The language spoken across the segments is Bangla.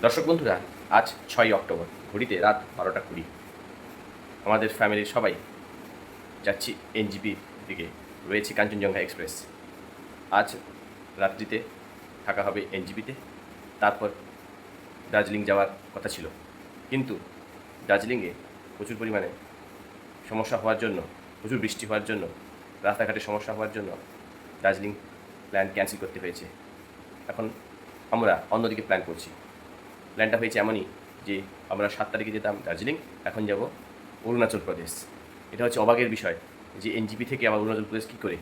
দর্শক বন্ধুরা, আজ ছয়ই অক্টোবর, ঘড়িতে রাত বারোটা কুড়ি। আমাদের ফ্যামিলির সবাই যাচ্ছি এনজিপির দিকে। রয়েছে কাঞ্চনজঙ্ঘা এক্সপ্রেস। আজ রাত্রিতে থাকা হবে এনজিপিতে তারপর দার্জিলিং যাওয়ার কথা ছিল। কিন্তু দার্জিলিংয়ে প্রচুর পরিমাণে সমস্যা হওয়ার জন্য, প্রচুর বৃষ্টি হওয়ার জন্য, রাস্তাঘাটে সমস্যা হওয়ার জন্য দার্জিলিং প্ল্যান ক্যান্সেল করতে হয়েছে। এখন আমরা অন্যদিকে প্ল্যান করছি। প্ল্যানটা হয়েছে এমনই যে আমরা সাত তারিখে যেতাম দার্জিলিং, এখন যাব অরুণাচল প্রদেশ। এটা হচ্ছে অবাকের বিষয় যে এনজিপি থেকে আবার অরুণাচল প্রদেশ কী করে?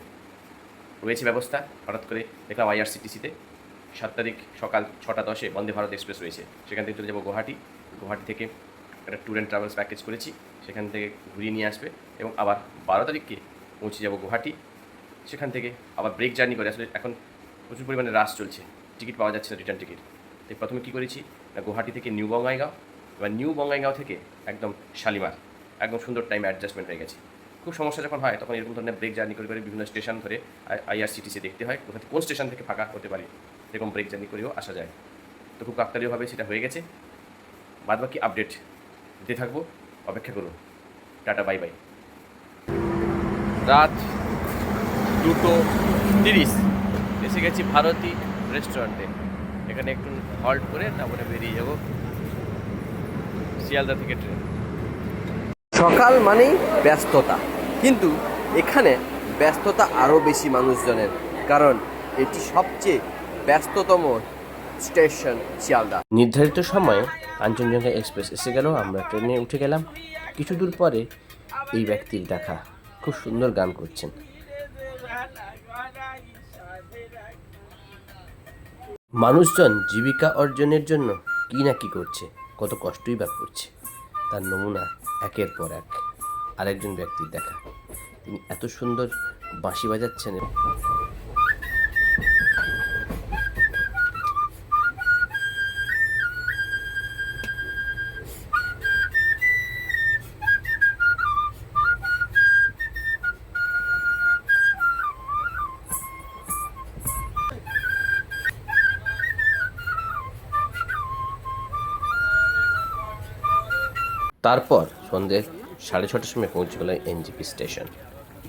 রয়েছে ব্যবস্থা, হঠাৎ করে দেখলাম আইআরসিটিসিতে সাত তারিখ সকাল ছটা দশে বন্দে ভারত এক্সপ্রেস রয়েছে। সেখান থেকে চলে যাব গুয়াহাটি। গুয়াহাটি থেকে একটা ট্যুর অ্যান্ড ট্রাভেলস প্যাকেজ করেছি। সেখান থেকে ঘুরিয়ে নিয়ে আসবে এবং আবার বারো তারিখকে পৌঁছে যাব গুয়াহাটি। সেখান থেকে আবার ব্রেক জার্নি করে। আসলে এখন প্রচুর পরিমাণে রাশ চলছে। টিকিট পাওয়া যাচ্ছে না রিটার্ন টিকিট তাই প্রথমে কী করেছি? গুয়াহাটি থেকে নিউ বঙ্গাইগাঁও। এবার নিউ বঙ্গাইগাঁও থেকে একদম শালিমার, একদম সুন্দর টাইম অ্যাডজাস্টমেন্ট হয়ে গেছে। খুব সমস্যা যখন হয়, তখন এরকম ধরনের ব্রেক জার্নি করে করে বিভিন্ন স্টেশন ধরে আইআরসিটিসি দেখতে হয়, কোথা কোন স্টেশন থেকে ফাঁকা হতে পারে, এরকম ব্রেক জার্নি করেও আসা যায়। তো খুব কাকতালীয়ভাবে সেটা হয়ে গেছে। বাদ বাকি আপডেট দিতে থাকব। অপেক্ষা করুন। টাটা বাই বাই রাত দুটো তিরিশ। এসে গেছি ভারতী রেস্টুরেন্টে এখানে একটু হল্ট করে তারপরে বেরিয়ে যাব শিয়ালদা থেকে ট্রেন। সকাল মানেই ব্যস্ততা। কিন্তু এখানে ব্যস্ততা আরও বেশি মানুষজনের কারণ এটি সবচেয়ে ব্যস্ততম স্টেশন শিয়ালদা। নির্ধারিত সময়ে কাঞ্চনজঙ্ঘা এক্সপ্রেস এসে গেল আমরা ট্রেনে উঠে গেলাম। কিছু দূর পরে এই ব্যক্তির দেখা। খুব সুন্দর গান করছেন। মানুষজন জীবিকা অর্জনের জন্য কি না কি করছে, কত কষ্টই বা করছে, তার নমুনা একের পর এক। আরেকজন ব্যক্তির দেখা। তিনি এত সুন্দর বাঁশি বাজাচ্ছেন তারপর সন্ধে সাড়ে ছটার সময় পৌঁছে গেল এনজিপি স্টেশন।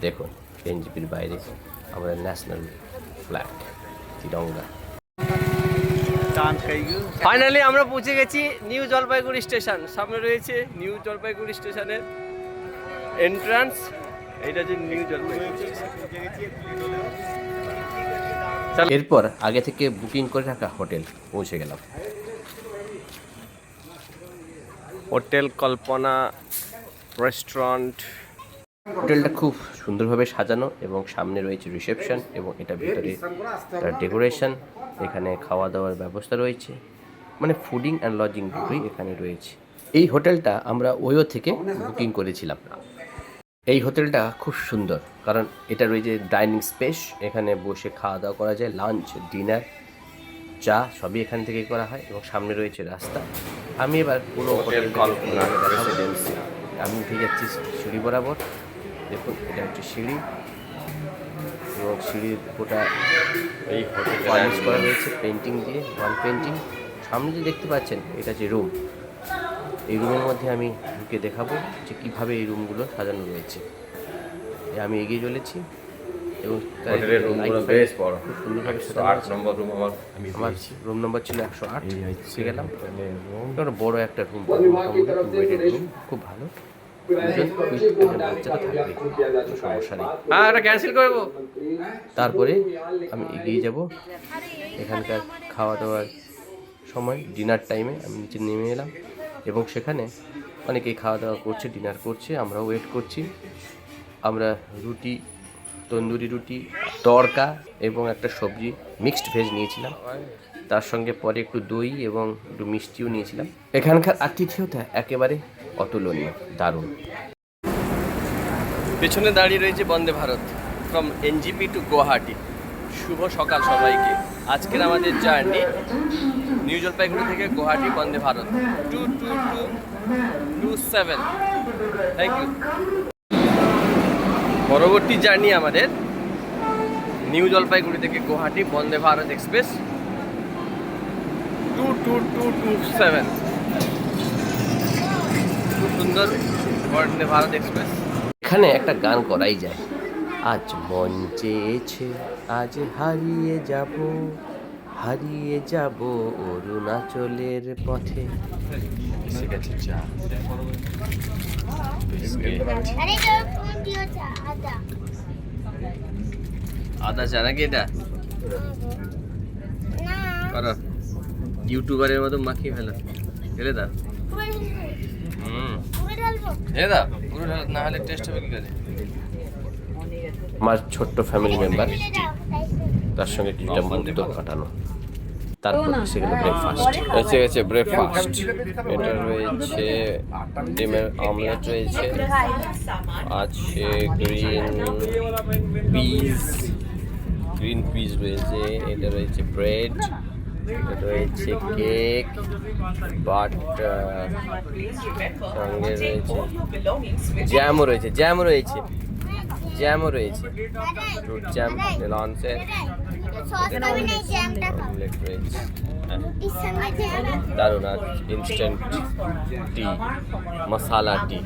দেখুন, এনজিপির বাইরে আমাদের ন্যাশনাল ফ্ল্যাগ, তিরঙ্গা। ফাইনালি আমরা পৌঁছে গেছি নিউ জলপাইগুড়ি স্টেশন। সামনে রয়েছে নিউ জলপাইগুড়ি স্টেশনের এন্ট্রান্স এটা যে নিউ জলপাইগুড়ি এরপর আগে থেকে বুকিং করে রাখা হোটেল পৌঁছে গেলাম। Hotel, Kalpana, restaurant. হোটেলটা খুব সুন্দরভাবে সাজানো এবং সামনে রয়েছে রিসেপশন এবং এটা ভিতরে তার ডেকোরেশন, এখানে খাওয়া দাওয়ার ব্যবস্থা রয়েছে মানে ফুডিং অ্যান্ড লজিং দুটোই এখানে রয়েছে। এই হোটেলটা আমরা ওয়ো থেকে বুকিং করেছিলাম। এই হোটেলটা খুব সুন্দর, কারণ এটা রয়েছে ডাইনিং স্পেস, এখানে বসে খাওয়া দাওয়া করা যায়, লাঞ্চ, ডিনার, চা সবই এখান থেকে করা হয় এবং সামনে রয়েছে রাস্তা। আমি এবার পুরো হোটেল কল্পনা রেসিডেন্সি আমি উঠে যাচ্ছি সিঁড়ি বরাবর। দেখুন এটা হচ্ছে সিঁড়ি। এবং সিঁড়ির গোটা এই হোটেল করা রয়েছে পেন্টিং দিয়ে ওয়াল পেন্টিং সামনে যে দেখতে পাচ্ছেন এটা যে রুম এই রুমের মধ্যে আমি ঢুকে দেখাবো যে কীভাবে এই রুমগুলো সাজানো রয়েছে। আমি এগিয়ে চলেছি। এবং হোটেলের রুমগুলো বেশ বড়। খুব সুন্দরভাবে একশো আট নম্বর রুম আমার আমি আমার রুম নাম্বার ছিল একশো আট। গেলাম। একটা বড় একটা রুম রুম খুব ভালো। হ্যাঁ ক্যান্সেল করব তারপরে আমি এগিয়ে যাব। এখানকার খাওয়া দাওয়ার সময় ডিনার টাইমে আমি নিচে নেমে এলাম এবং সেখানে অনেকেই খাওয়া দাওয়া করছে ডিনার করছে আমরা ওয়েট করছি। আমরা রুটি তন্দুরি রুটি, তড়কা এবং একটা সবজি মিক্সড ভেজ নিয়েছিলাম। তার সঙ্গে পরে একটু দই এবং একটু মিষ্টিও নিয়েছিলাম। এখানকার আতিথেয়তা একেবারে অতুলনীয়, দারুণ। পেছনে দাঁড়িয়ে রয়েছে Vande Bharat from NJP to Guwahati. শুভ সকাল সবাইকে। আজকের আমাদের জার্নি নিউ জলপাইগুড়ি থেকে Guwahati, Vande Bharat. Two two two two seven thank you পরবর্তী জার্নি আমাদের নিউ জলপাইগুড়ি থেকে Guwahati Vande Bharat express two two two two seven. খুব সুন্দর বন্দে ভারত এক্সপ্রেস। এখানে একটা গান করাই যায়। আজ মন চেয়েছে আজ হারিয়ে যাব হারিয়ে যাব অরুণাচলের পথে। এসে গেছে চা আদা চা নাকি এটা? করো। ইউটিউবারের মতো মাখিয়ে ফেলো। ঢেলে দা ঢেলে আমার ছোট্ট ফ্যামিলি মেম্বার তার সঙ্গে কিছুটা বন্ধুত্ব কাটানো। তারপর সেখানে ব্রেকফাস্ট এসে গেছে ব্রেকফাস্ট এটা রয়েছে ডিমের অমলেট রয়েছে। আছে গ্রিন পিস গ্রিন পিস রয়েছে এটা রয়েছে ব্রেড রয়েছে কেক বাটার সঙ্গে রয়েছে জ্যামও রয়েছে জ্যামও রয়েছে জ্যামও রয়েছে। ফ্রুট জ্যাম লঞ্চের দারুণ আর ইনস্ট্যান্ট টি মশালা টি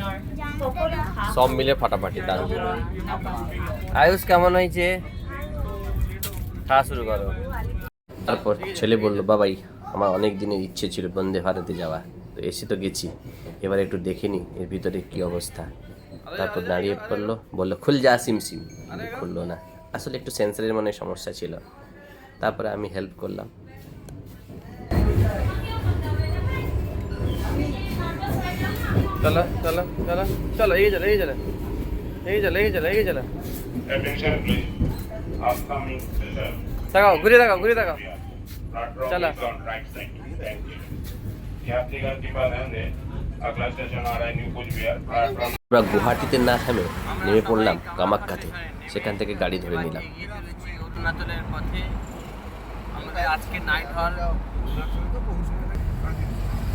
সব মিলে ফাটাফাটি দারুণ আয়ুষ কেমন হয়েছে খাওয়া শুরু করো তারপর ছেলে বলল বাবাই আমার অনেক দিনের ইচ্ছে ছিল বন্দে ভারতে যাওয়া তো এসে তো গেছি এবার একটু দেখে নি এর ভিতরে কি অবস্থা তারপর দাঁড়িয়ে পড়ল বলল খুল যা সিম সিম খুললো না আসলে একটু সেন্সারের মানে সমস্যা ছিল তারপরে আমি হেল্প করলাম। চলো চলো চলো চলো এই চলো এই চলো। এই চলো এই আমরা গুয়াহাটিতে না থামে নেমে পড়লাম কামাক্কাতে। সেখান থেকে গাড়ি ধরে নিলাম। পথে। আমাদের আজকে নাইট হল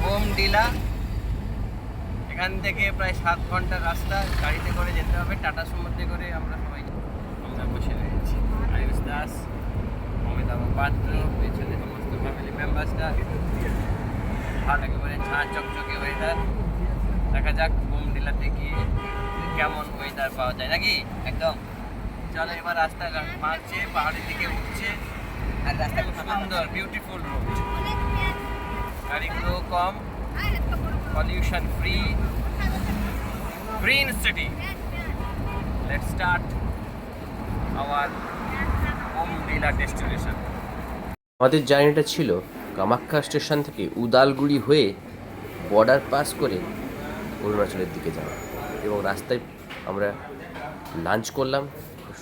ওম ডিলা এখান থেকে প্রায় সাত ঘণ্টার রাস্তা, গাড়িতে করে যেতে হবে, টাটা সমুদ্রে করে আমরা সবাই আমরা বসে রয়েছি। আয়ুষ দাস অমিতা পাত্র পেছনে সমস্ত ফ্যামিলি মেম্বার্সরা ভালো একেবারে ঝাঁ চকচকে ওয়েদার দেখা যাক ওম ডিলাতে গিয়ে কেমন ওয়েদার পাওয়া যায়। নাকি? একদম। চলো এবার রাস্তা মারছে, পাহাড়ের দিকে উঠছে। আর সুন্দর বিউটিফুল রোড গাড়িগুলো কম pollution free green city start our home destination আমাদের জার্নিটা ছিল কামাখ্যা স্টেশন থেকে উদালগুড়ি হয়ে বর্ডার পাস করে অরুণাচলের দিকে যাওয়া। এবং রাস্তায় আমরা লাঞ্চ করলাম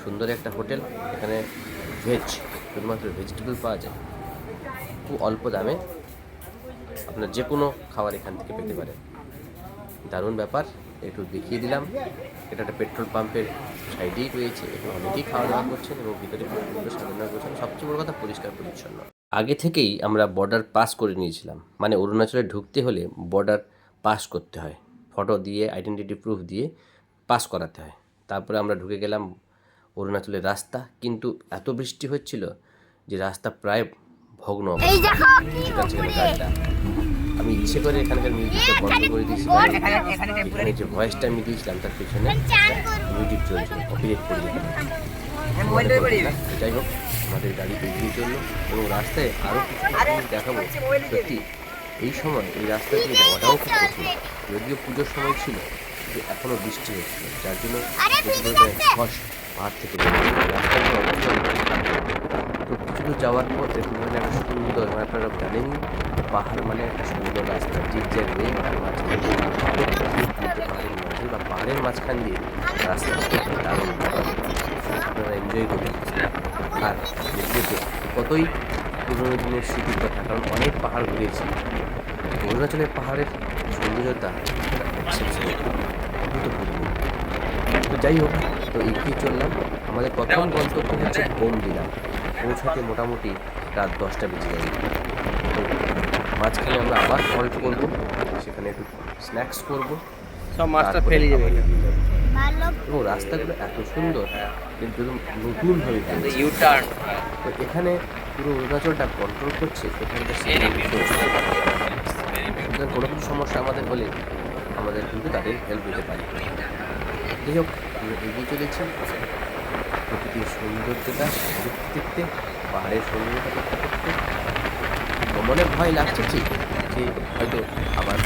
সুন্দর একটা হোটেল, এখানে ভেজ। শুধুমাত্র ভেজিটেবল পাওয়া যায়, খুব অল্প দামে আপনার যে কোনো খাবার এখান থেকে পেতে পারেন। দারুণ ব্যাপার, একটু দেখিয়ে দিলাম। এটা একটা পেট্রোল পাম্পের সাইডেই রয়েছে, এখানে অনেকেই খাওয়া দাওয়া করছেন এবং ভিতরে সাজানো করছেন, সবচেয়ে বড় কথা পরিষ্কার পরিচ্ছন্ন। আগে থেকেই আমরা বর্ডার পাস করে নিয়েছিলাম মানে অরুণাচলে ঢুকতে হলে বর্ডার পাস করতে হয়। ফটো দিয়ে আইডেন্টিটি প্রুফ দিয়ে পাস করাতে হয়। তারপরে আমরা ঢুকে গেলাম অরুণাচলের রাস্তা কিন্তু এত বৃষ্টি হচ্ছিল যে রাস্তা প্রায় ভগ্ন আমি ইচ্ছে করে এখানকার মিউজিকটা বন্ধ করে দিয়েছিলাম। এখানে যে ভয়েসটা আমি দিয়েছিলাম তার পিছনে চান করব মিউজিক চলছিল কপিরাইট করে দিলাম। যাই হোক আমাদের গাড়ি এগিয়ে চলল এবং রাস্তায় আরও কিছু দেখাবো। সত্যি এই সময় এই রাস্তা দিয়ে যাওয়াটাও খুব কঠিন। যদিও পুজোর সময় ছিল কিন্তু এখনও বৃষ্টি হচ্ছিল যার জন্য আরে পাহাড় থেকে তো কিছু দূর যাওয়ার পর দেখুন মানে একটা সুন্দর মানে আপনারা জানেনই, পাহাড় মানে একটা সুন্দর রাস্তা। জ্যাগ নেই তার মাঝখান পাহাড়ের মাঝে বা পাহাড়ের মাঝখান দিয়ে রাস্তা আপনারা এনজয় করবেন আর দেখতে কতই পুরোনো দিনের স্মৃতির কথা, কারণ অনেক পাহাড় ঘুরেছি। অরুণাচলের পাহাড়ের সৌন্দর্যতা যাই হোক তো এগিয়ে চললাম আমাদের প্রথম গন্তব্য হচ্ছে বোম দিলাম পৌঁছাতে মোটামুটি রাত দশটা বেজে যাবে তো মাঝখানে আমরা আবার হল্ট করব সেখানে একটু স্ন্যাক্স করব। সব মাছটা ফেলে যাবে। এবং রাস্তাগুলো এত সুন্দর কিন্তু নতুনভাবে তৈরি। ইউ টার্ন তো এখানে পুরো অরুণাচলটা কন্ট্রোল করছে সেখানকার কোনো কিছু সমস্যা আমাদের হলে আমাদের কিন্তু তাদের হেল্প দিতে পারি। যাই হোক আমরা এগিয়ে চলেছি প্রকৃতির সৌন্দর্যটা দেখতে দেখতে, পাহাড়ের সৌন্দর্যটা দেখতে দেখতে মনে ভয় লাগছে ঠিক যে হয়তো আবার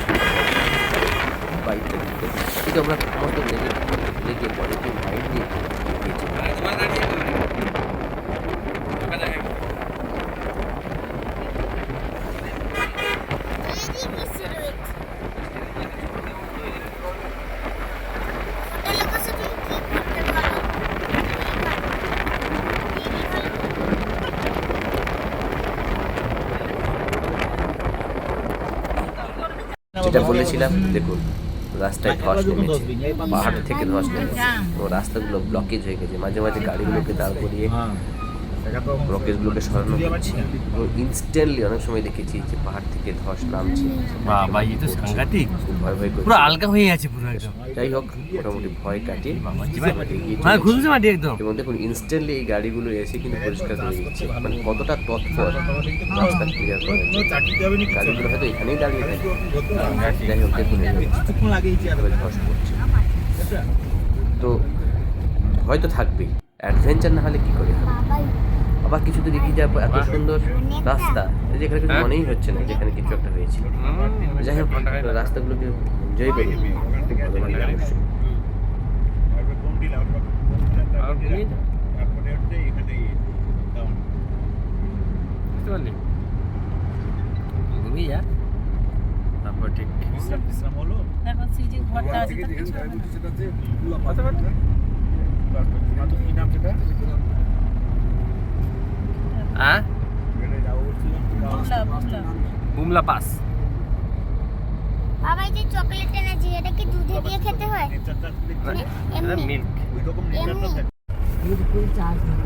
বাইক দিতে কিন্তু আমরা সমস্ত লেগে লেগে পজিটিভ মাইন্ড নিয়ে এগিয়ে চলি এদিকে কিসে রয়েছে ছোট লোকের সাথে কি করতে পারো যেটা বলেছিলাম, দেখুন, রাস্তায় ধস নেমেছে, পাহাড় থেকে ধস নেমেছে, তো রাস্তাগুলো ব্লকেজ হয়ে গেছে, মাঝে মাঝে গাড়িগুলোকে দাঁড় করিয়ে ব্লকেজগুলোকে সরানো হচ্ছে এবং ইনস্ট্যান্টলি অনেক সময় দেখেছি যে পাহাড় থেকে ধস নামছে। বাবা এই তো সাংঘাতিক। ভয় ভয় করছে। পুরো আলগা হয়ে গেছে পুরো একদম। যাই হোক মোটামুটি ভয় কাটিয়ে হ্যাঁ চলেছি। ঘুরছে মাটি একদম। এবং দেখুন ইনস্ট্যান্টলি এই গাড়িগুলো এসে কিন্তু পরিষ্কার করে দিচ্ছে। মানে কতটা তৎপর। রাস্তা ক্লিয়ার করে গাড়িগুলো হয়তো এখানেই দাঁড়িয়ে থাকে যাই হোক দেখুন ধস পড়ছে। তো হয়তো থাকবেই। অ্যাডভেঞ্চার না হলে কি করে হবে? আবার কিছু দূর এগিয়ে যাব এত সুন্দর রাস্তা। এই যে এখানে কিছু হ্যাঁ? মনেই হচ্ছে না যেখানে কিছু একটা হয়েছে। যাই হোক রাস্তাগুলোকে এনজয় করি। খুব ভালো লাগে অবশ্যই। তারপর ঠিক এখন সেই যে ঘরটা আছে বুমলা বুমলা। পাস। বাবা এই যে চকলেট এনেছি এটা কি দুধে দিয়ে খেতে হয়? এমনি। মিল্ক এমনি। বিলকুল চার্জ নেই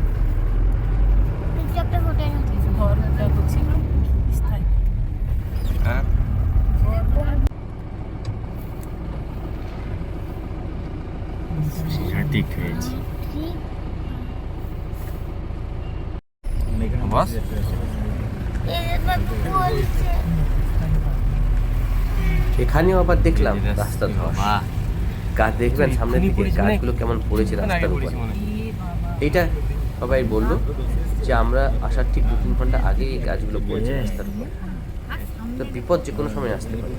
কিছু একটা হোটেল ঘর ছিল হ্যাঁ? ঠিক হয়েছে বস বাবু বলছে এখানেও আবার দেখলাম রাস্তা ধস। গাছ দেখবেন সামনের এক্ষুনি দিকে গাছগুলো কেমন পড়েছে রাস্তার উপরে। পড়েছি হয়। এ বাবা এইটা সবাই বলল যে আমরা আসার ঠিক দু তিন ঘণ্টা আগে এই গাছগুলো পড়েছে রাস্তার উপর। তো বিপদ যে কোনো সময় আসতে পারে।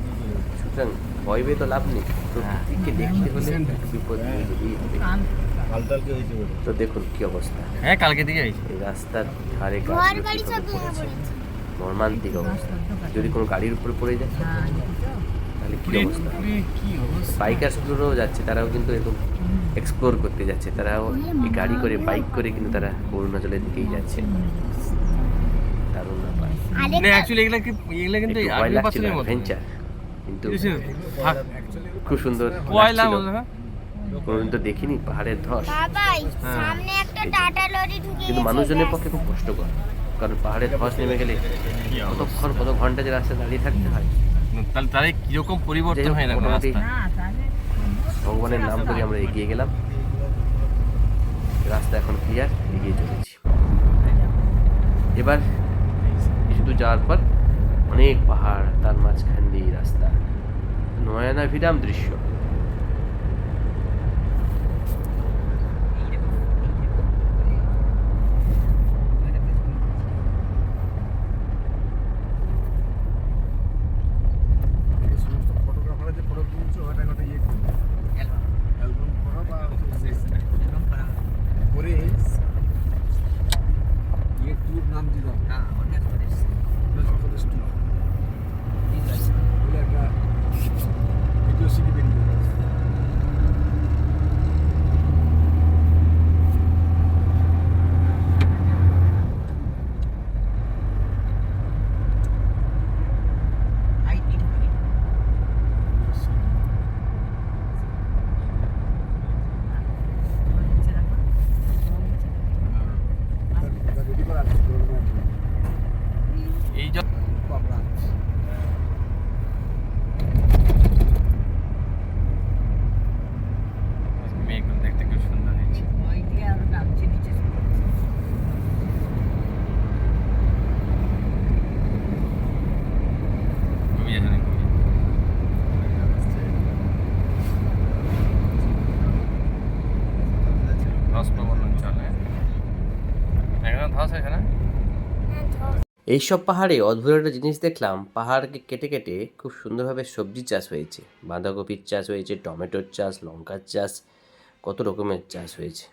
সুতরাং ভয় পেয়ে তো লাভ নেই। প্রকৃতিকে দেখতে হলে একটু বিপদ কান তো দেখুন কি অবস্থা। হ্যাঁ কালকে দিকে এই রাস্তার ধারে মর্মান্তিক অবস্থা। যদি কোনো গাড়ির উপরে পড়ে যায়? তাহলে কি অবস্থা? বাইকার্সগুলোও যাচ্ছে তারাও কিন্তু এরকম এক্সপ্লোর করতে যাচ্ছে। তারাও এই গাড়ি করে বাইক করে কিন্তু তারা অরুণাচলের দিকেই যাচ্ছে। দারুণ ব্যাপার। কিন্তু অ্যাডভেঞ্চার খুব সুন্দর হ্যাঁ? কোনোদিন তো দেখিনি পাহাড়ের ধস। হ্যাঁ। সামনে একটা টাটা লরি ঢুকে কিন্তু মানুষজনের পক্ষে খুব কষ্টকর। কারণ পাহাড়ের ধস নেমে গেলে কতক্ষণ কত ঘণ্টা যে রাস্তায় দাঁড়িয়ে থাকতে হয়। তাহলে তাহলে কীরকম পরিবর্তন হয় না ভগবানের নাম করে আমরা এগিয়ে গেলাম। রাস্তা এখন ক্লিয়ার এগিয়ে চলেছি। এবার কিছু দূর যাওয়ার পর অনেক পাহাড় তার মাঝখান দিয়ে রাস্তা। নয়না ভিরাম দৃশ্য। এইসব পাহাড়ে অদ্ভুত একটা জিনিস দেখলাম, পাহাড়কে কেটে কেটে খুব সুন্দরভাবে সবজি চাষ হয়েছে। বাঁধাকপির চাষ হয়েছে, টমেটোর চাষ, লঙ্কার চাষ, কত রকমের চাষ হয়েছে।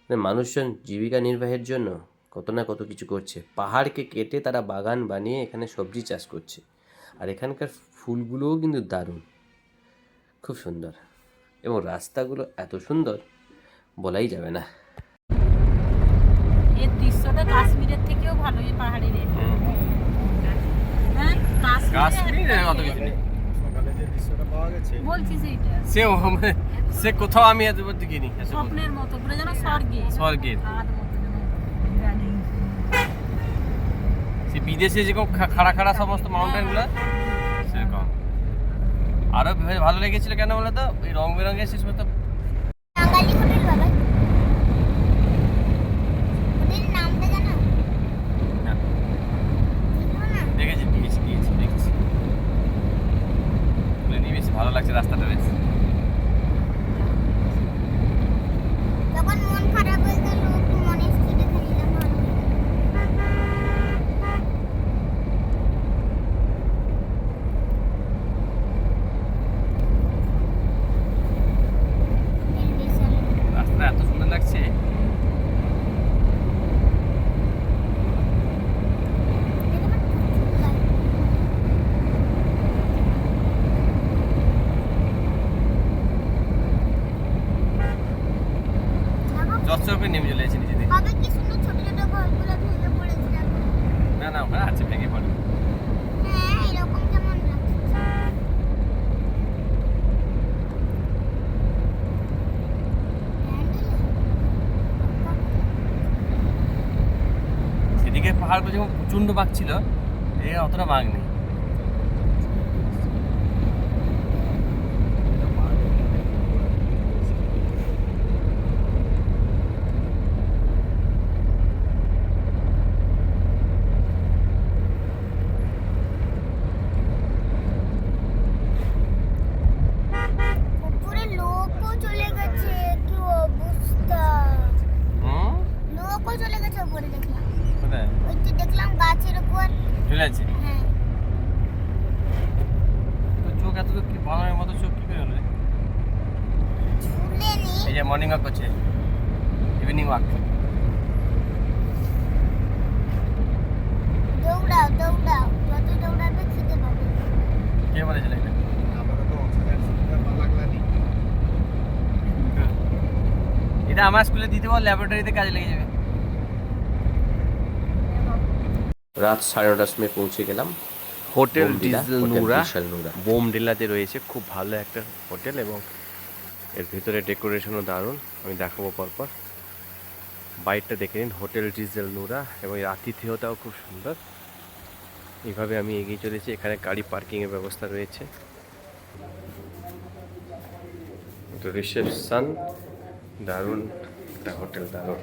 মানে মানুষজন জীবিকা নির্বাহের জন্য কত না কত কিছু করছে। পাহাড়কে কেটে তারা বাগান বানিয়ে এখানে সবজি চাষ করছে। আর এখানকার ফুলগুলোও কিন্তু দারুণ। খুব সুন্দর। এবং রাস্তাগুলো এত সুন্দর, বলাই যাবে না। এর দৃশ্যটা কাশ্মীরের থেকেও ভালো এই পাহাড়ের। হ্যাঁ কাশ্মীরে অত কিছু নেই। বলছি সেইটা। সে সে কোথাও আমি এত স্বপ্নের মতো পুরো যেন স্বর্গে। বিরানি। সে বিদেশে যেরকম খা- খাড়া খাড়া সমস্ত মাউন্টেনগুলো সেরকম। আরও ভালো লেগেছিল কেন বলে তো ওই রং বেরঙের শেষ মতো বাঙালি হোটেল বাবা হোটেলের নামটা জানো না, জানো না দেখেছি গিয়েছি গিয়েছি দেখেছি বলে নিয়ে বেশি ভালো লাগছে রাস্তাটা বেশ যখন মন খারাপ হয়ে গেল একটু মনে স্থির রেখে নিলাম ভালো টেলিভিশন রাস্তাটা এত সুন্দর লাগছে চচ্চপে নেমে চলে এসেছি নিজে থেকে কবে কি সুন্দর ছোট ছোট ঘরগুলো ভেঙে পড়েছিল না না ওখানে আছে ভেঙে পড়ে হ্যাঁ এরকম কেমন লাগছে সেদিকে পাহাড়গুলো যখন প্রচণ্ড বাঘ ছিল এ অতটা বাঘ নেই উপরে লোকও চলে গেছে কি অবস্থা হুম লোকও চলে গেছে উপরে দেখলাম কোথায় ওই তো দেখলাম গাছের উপর ঝুলে আছে? হ্যাঁ। তো চোখ এত কি বানরের মতো চোখ কি করে হলো রে? ঝুলে নি এই যে মর্নিং ওয়াক করছে। ইভিনিং ওয়াক দৌড়াও দৌড়াও। যত দৌড়াবে খেতে পাবে। কে বলেছিল এটা? এটা আমার স্কুলে দিতে বল ল্যাবরেটরিতে কাজে লেগে যাবে। রাত সাড়ে নটার সময় পৌঁছে গেলাম। হোটেল ডিজেল নুরা। নুরা। রয়েছে খুব ভালো একটা হোটেল এবং এর ভিতরে ডেকোরেশনও দারুণ। আমি দেখাবো পরপর। বাইকটা দেখে নিন হোটেল ডিজেল নুরা এবং এর আতিথেয়তাও খুব সুন্দর। এইভাবে আমি এগিয়ে চলেছি এখানে গাড়ি পার্কিংয়ের ব্যবস্থা রয়েছে। রিসেপশন দারুণ একটা হোটেল দারুণ।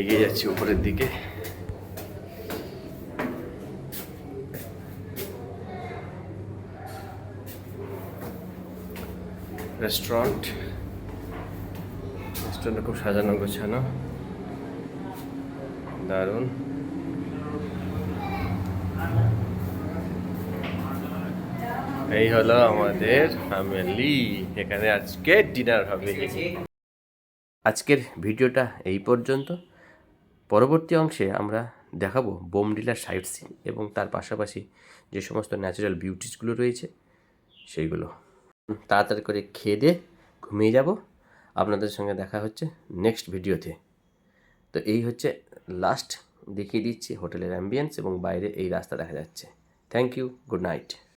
এগিয়ে যাচ্ছি উপরের দিকে। রেস্টুরেন্ট রেস্টুরেন্টটা খুব সাজানো গোছানো। দারুণ। এই হলো আমাদের ফ্যামিলি এখানে আজকে ডিনার হবে। আজকের ভিডিওটা এই পর্যন্ত। পরবর্তী অংশে আমরা দেখাবো বোমডিলার সাইট সিন এবং তার পাশাপাশি যে সমস্ত ন্যাচারাল বিউটিসগুলো রয়েছে, সেইগুলো। তাড়াতাড়ি করে খেয়ে দিয়ে ঘুমিয়ে যাব। আপনাদের সঙ্গে দেখা হচ্ছে নেক্সট ভিডিওতে তো এই হচ্ছে লাস্ট দেখিয়ে দিচ্ছি হোটেলের অ্যাম্বিয়েন্স এবং বাইরে এই রাস্তা দেখা যাচ্ছে। Thank you good night